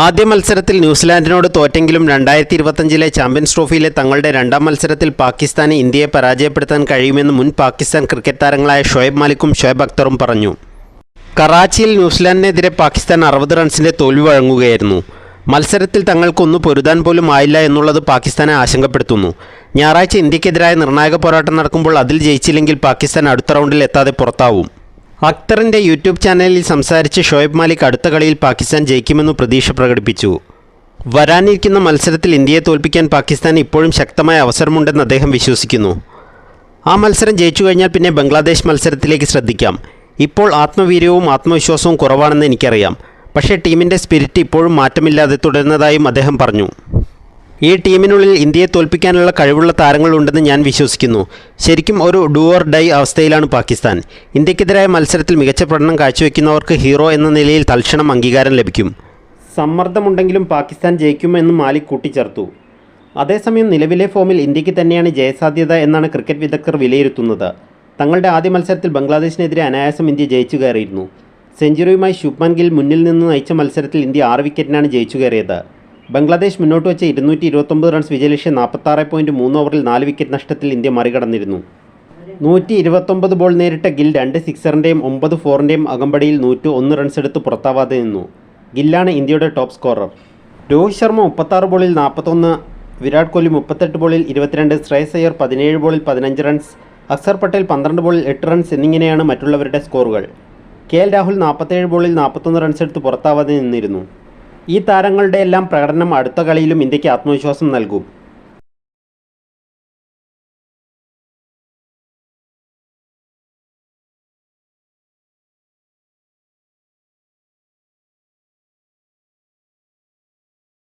ആദ്യ മത്സരത്തിൽ ന്യൂസിലാൻഡിനോട് തോറ്റെങ്കിലും രണ്ടായിരത്തി ഇരുപത്തഞ്ചിലെ ചാമ്പ്യൻസ് ട്രോഫിയിലെ തങ്ങളുടെ രണ്ടാം മത്സരത്തിൽ പാകിസ്ഥാന് ഇന്ത്യയെ പരാജയപ്പെടുത്താൻ കഴിയുമെന്ന് മുൻ പാകിസ്ഥാൻ ക്രിക്കറ്റ് താരങ്ങളായ ഷോയബ് മാലിക്കും ഷോയബ് അക്തറും പറഞ്ഞു. കറാച്ചിയിൽ ന്യൂസിലാൻഡിനെതിരെ പാകിസ്ഥാൻ അറുപത് റൺസിന്റെ തോൽവി വഴങ്ങുകയായിരുന്നു. മത്സരത്തിൽ തങ്ങൾക്കൊന്നു പൊരുതാൻ പോലും ആയില്ല എന്നുള്ളത് പാകിസ്ഥാനെ ആശങ്കപ്പെടുത്തുന്നു. ഞായറാഴ്ച ഇന്ത്യക്കെതിരായ നിർണായക പോരാട്ടം നടക്കുമ്പോൾ അതിൽ ജയിച്ചില്ലെങ്കിൽ പാകിസ്ഥാൻ അടുത്ത റൗണ്ടിൽ എത്താതെ പുറത്താവും. അക്തറിന്റെ യൂട്യൂബ് ചാനലിൽ സംസാരിച്ച് ഷോയബ് മാലിക് അടുത്ത കളിയിൽ പാകിസ്ഥാൻ ജയിക്കുമെന്ന് പ്രതീക്ഷ പ്രകടിപ്പിച്ചു. വരാനിരിക്കുന്ന മത്സരത്തിൽ ഇന്ത്യയെ തോൽപ്പിക്കാൻ പാകിസ്ഥാൻ ഇപ്പോഴും ശക്തമായ അവസരമുണ്ടെന്ന് അദ്ദേഹം വിശ്വസിക്കുന്നു. ആ മത്സരം ജയിച്ചു കഴിഞ്ഞാൽ പിന്നെ ബംഗ്ലാദേശ് മത്സരത്തിലേക്ക് ശ്രദ്ധിക്കാം. ഇപ്പോൾ ആത്മവീര്യവും ആത്മവിശ്വാസവും കുറവാണെന്ന് എനിക്കറിയാം. പക്ഷേ ടീമിന്റെ സ്പിരിറ്റ് ഇപ്പോഴും മാറ്റമില്ലാതെ തുടരുന്നതായും അദ്ദേഹം പറഞ്ഞു. ഈ ടീമിനുള്ളിൽ ഇന്ത്യയെ തോൽപ്പിക്കാനുള്ള കഴിവുള്ള താരങ്ങളുണ്ടെന്ന് ഞാൻ വിശ്വസിക്കുന്നു. ശരിക്കും ഒരു ഡു ഓർ ഡൈ അവസ്ഥയിലാണ് പാകിസ്ഥാൻ. ഇന്ത്യക്കെതിരായ മത്സരത്തിൽ മികച്ച പ്രകടനം കാഴ്ചവെക്കുന്നവർക്ക് ഹീറോ എന്ന നിലയിൽ തൽക്ഷണം അംഗീകാരം ലഭിക്കും. സമ്മർദ്ദമുണ്ടെങ്കിലും പാകിസ്ഥാൻ ജയിക്കുമെന്ന് മാലിക് കൂട്ടിച്ചേർത്തു. അതേസമയം നിലവിലെ ഫോമിൽ ഇന്ത്യയ്ക്ക് തന്നെയാണ് ജയസാധ്യത എന്നാണ് ക്രിക്കറ്റ് വിദഗ്ധർ വിലയിരുത്തുന്നത്. തങ്ങളുടെ ആദ്യ മത്സരത്തിൽ ബംഗ്ലാദേശിനെതിരെ അനായാസം ഇന്ത്യ ജയിച്ചു കയറിയിരുന്നു. സെഞ്ചുറിയുമായി ശുഭ്മാൻ ഗിൽ മുന്നിൽ നിന്ന് നയിച്ച മത്സരത്തിൽ ഇന്ത്യ ആറ് വിക്കറ്റിനാണ് ജയിച്ചു കയറിയത്. ബംഗ്ലാദേശ് മുന്നോട്ട് വെച്ച ഇരുന്നൂറ്റി ഇരുപത്തൊമ്പത് റൺസ് വിജയലക്ഷ്യം നാൽപ്പത്താറ് പോയിന്റ് മൂന്ന് ഓവറിൽ നാല് വിക്കറ്റ് നഷ്ടത്തിൽ ഇന്ത്യ മറികടന്നിരുന്നു. നൂറ്റി ഇരുപത്തൊമ്പത് ബോൾ നേരിട്ട ഗിൽ രണ്ട് സിക്സറിന്റെയും ഒമ്പത് ഫോറിന്റെയും അകമ്പടിയിൽ നൂറ്റി ഒന്ന് റൺസ് എടുത്ത് പുറത്താവാതെ നിന്നു. ഗില്ലാണ് ഇന്ത്യയുടെ ടോപ്പ് സ്കോറർ രോഹിത് ശർമ്മ മുപ്പത്താറ് ബോളിൽ നാൽപ്പത്തൊന്ന് വിരാട് കോഹ്ലി മുപ്പത്തെട്ട് ബോളിൽ ഇരുപത്തിരണ്ട് ശ്രേയസ് അയ്യർ പതിനേഴ് ബോളിൽ പതിനഞ്ച് റൺസ് അക്സർ പട്ടേൽ പന്ത്രണ്ട് ബോളിൽ എട്ട് റൺസ് എന്നിങ്ങനെയാണ് മറ്റുള്ളവരുടെ സ്കോറുകൾ കെ എൽ രാഹുൽ നാൽപ്പത്തേഴ് ബോളിൽ നാൽപ്പത്തൊന്ന് റൺസ് എടുത്ത് പുറത്താവാതെ നിന്നിരുന്നു. ഈ താരങ്ങളുടെ എല്ലാം പ്രകടനം അടുത്ത കളിയിലും ഇന്ത്യയ്ക്ക് ആത്മവിശ്വാസം നൽകും.